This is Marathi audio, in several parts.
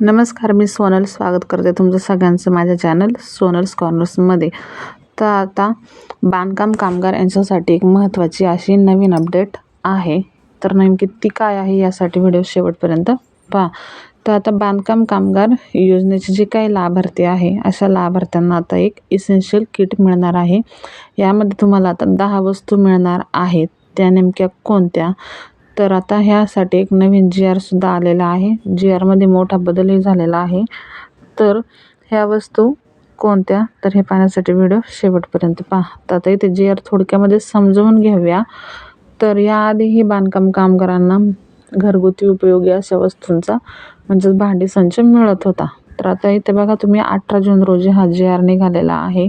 नमस्कार मी सोनल स्वागत करते तुमचं सगळ्यांचं माझ्या चॅनल सोनल्स कॉर्नर्समध्ये तर आता बांधकाम कामगार यांच्यासाठी एक महत्त्वाची अशी नवीन अपडेट आहे. तर नेमकी ती काय आहे यासाठी व्हिडिओ शेवटपर्यंत पहा. तर आता बांधकाम कामगार योजनेचे जे काही लाभार्थी आहे अशा लाभार्थ्यांना आता एक इसेन्शियल किट मिळणार आहे. यामध्ये तुम्हाला आता दहा वस्तू मिळणार आहेत. त्या नेमक्या कोणत्या? तर आता ह्यासाठी एक नवीन जी आरसुद्धा आलेला आहे. जी आरमध्ये मोठा बदलही झालेला आहे. तर ह्या वस्तू कोणत्या? तर हे पाहण्यासाठी व्हिडिओ शेवटपर्यंत पहा. तर आता इथे जी आर थोडक्यामध्ये समजवून घेऊया तर याआधीही बांधकाम कामगारांना घरगुती उपयोगी अशा वस्तूंचा म्हणजेच भांडी संच मिळत होता. तर आता इथे बघा तुम्ही अठरा जून रोजी हा जी आर निघालेला आहे.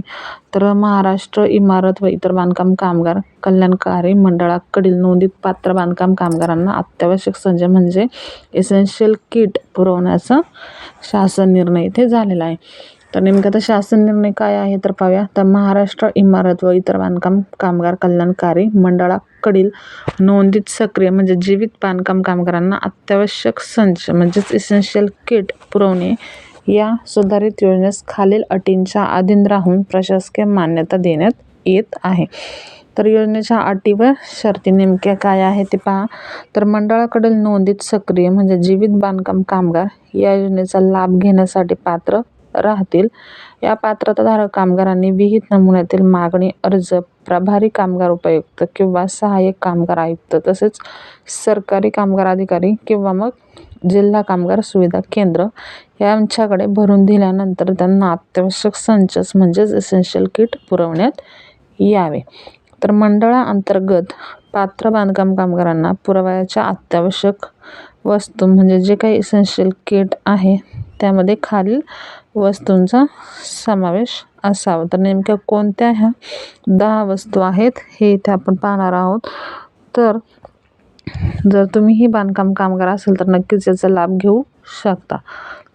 तर महाराष्ट्र इमारत व इतर बांधकाम कामगार कल्याणकारी मंडळाकडील नोंदित पात्र बांधकाम कामगारांना अत्यावश्यक संच म्हणजे एसेन्शियल किट पुरवण्याचा शासन निर्णय इथे झालेला आहे. तर नेमकं आता शासन निर्णय काय आहे तर पाहूया. तर महाराष्ट्र इमारत व इतर बांधकाम कामगार कल्याणकारी मंडळाकडील नोंदित सक्रिय म्हणजे जीवित बांधकाम कामगारांना अत्यावश्यक संच म्हणजेच इसेन्शियल किट पुरवणे या सुधारित योजनेस खालील अटींच्या अधीन राहून प्रशासकीय मान्यता देण्यात येत आहे. तर योजनेच्या अटी व शर्ती नेमक्या काय आहे ते पहा. तर मंडळाकडील नोंदीत सक्रिय म्हणजे जीवित बांधकाम कामगार या योजनेचा लाभ घेण्यासाठी पात्र राहतील. या पात्रताधारक कामगारांनी विहित नमुन्यातील मागणी अर्ज प्रभारी कामगार उपायुक्त किंवा सहाय्यक कामगार आयुक्त तसेच सरकारी कामगार अधिकारी किंवा मग जिल्हा कामगार सुविधा केंद्र यांच्याकडे भरून दिल्यानंतर त्यांना अत्यावश्यक संचस म्हणजेच एसेन्शियल किट पुरवण्यात यावे. तर मंडळाअंतर्गत पात्र बांधकाम कामगारांना पुरवायच्या अत्यावश्यक वस्तू म्हणजे जे काही इसेन्शियल किट आहे त्यामध्ये खालील वस्तूंचा समावेश असावा. तर नेमक्या कोणत्या ह्या दहा वस्तू आहेत हे इथे आपण पाहणार आहोत. तर जर तुम्हीही बांधकाम कामगार असेल तर नक्कीच याचा लाभ घेऊ शकता.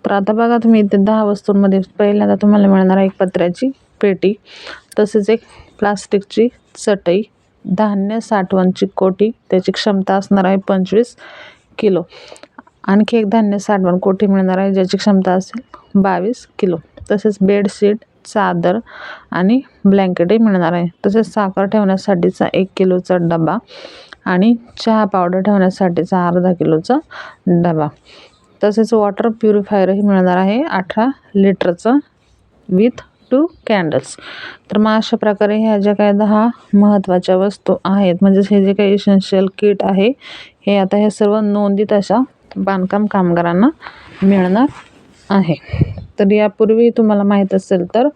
तर आता बघा तुम्ही इथे दहा वस्तूंमध्ये पहिल्यांदा तुम्हाला मिळणार आहे एक पत्र्याची पेटी तसेच एक प्लास्टिकची चटई धान्य साठवणची कोटी त्याची क्षमता असणार आहे पंचवीस किलो. आणखी एक धान्य साठवण कोठी मिळणार आहे ज्याची क्षमता असेल बावीस किलो. तसेच बेडशीट चादर आणि ब्लँकेटही मिळणार आहे. तसेच साखर ठेवण्यासाठीचा एक किलोचा डबा आणि चहा पावडर ठेवण्यासाठीचा अर्धा किलोचा डबा. तसेच वॉटर प्युरिफायरही मिळणार आहे अठरा लिटरचं विथ टू कॅन्डल्स तर मग अशा प्रकारे ह्या ज्या काय दहा महत्त्वाच्या वस्तू आहेत म्हणजेच हे जे काही इसेन्शियल किट आहे हे आता हे सर्व नोंदित अशा बांधकाम कामगारांना मिळणार आहे. तर यापूर्वी तुम्हाला माहीत असेल तर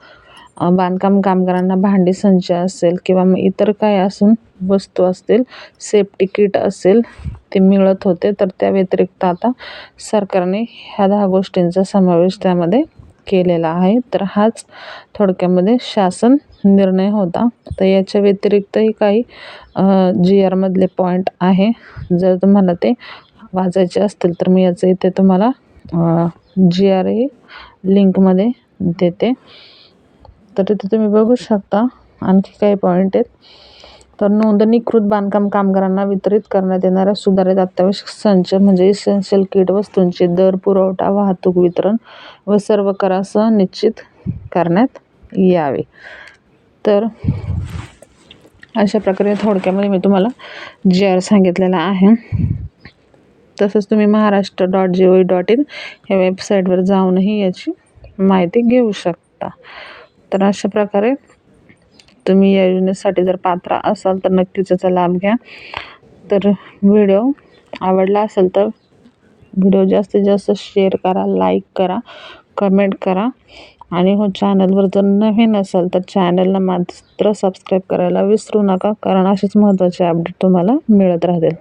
बांधकाम कामगारांना भांडी संच असेल किंवा मग इतर काय असून वस्तू असतील सेफ्टी किट असेल ते मिळत होते. तर त्या व्यतिरिक्त आता सरकारने ह्या दहा गोष्टींचा समावेश त्यामध्ये केलेला आहे. तर हाच थोडक्यामध्ये शासन निर्णय होता. तर याच्या व्यतिरिक्तही काही जी आरमधले पॉईंट आहे. जर तुम्हाला ते वाचायचे असतील तर मी याचं इथे तुम्हाला जी आर ही लिंकमध्ये देते. तर तिथे तुम्ही बघू शकता. आणखी काही पॉईंट आहेत. तर नोंदणीकृत बांधकाम कामगारांना वितरित करण्यात येणाऱ्या सुधारित अत्यावश्यक संच म्हणजे इसेन्शियल किट वस्तूंचे दर पुरवठा वाहतूक वितरण व सर्व करासह निश्चित करण्यात यावे. तर अशा प्रकारे थोडक्यामध्ये मी तुम्हाला जी आर सांगितलेला आहे. तसंच तुम्ही Maharashtra dot G O V dot in ह्या वेबसाईटवर जाऊनही याची माहिती घेऊ शकता. तर अशा प्रकारे तुम्ही या योजनेसाठी जर पात्र असाल तर नक्कीच याचा लाभ घ्या. तर व्हिडिओ आवडला असेल तर व्हिडिओ जास्तीत जास्त शेअर करा लाईक करा कमेंट करा. आणि हो चॅनलवर जर नवीन असाल तर चॅनलला मात्र सबस्क्राईब करायला विसरू नका कारण असेच महत्त्वाचे अपडेट तुम्हाला मिळत राहतील.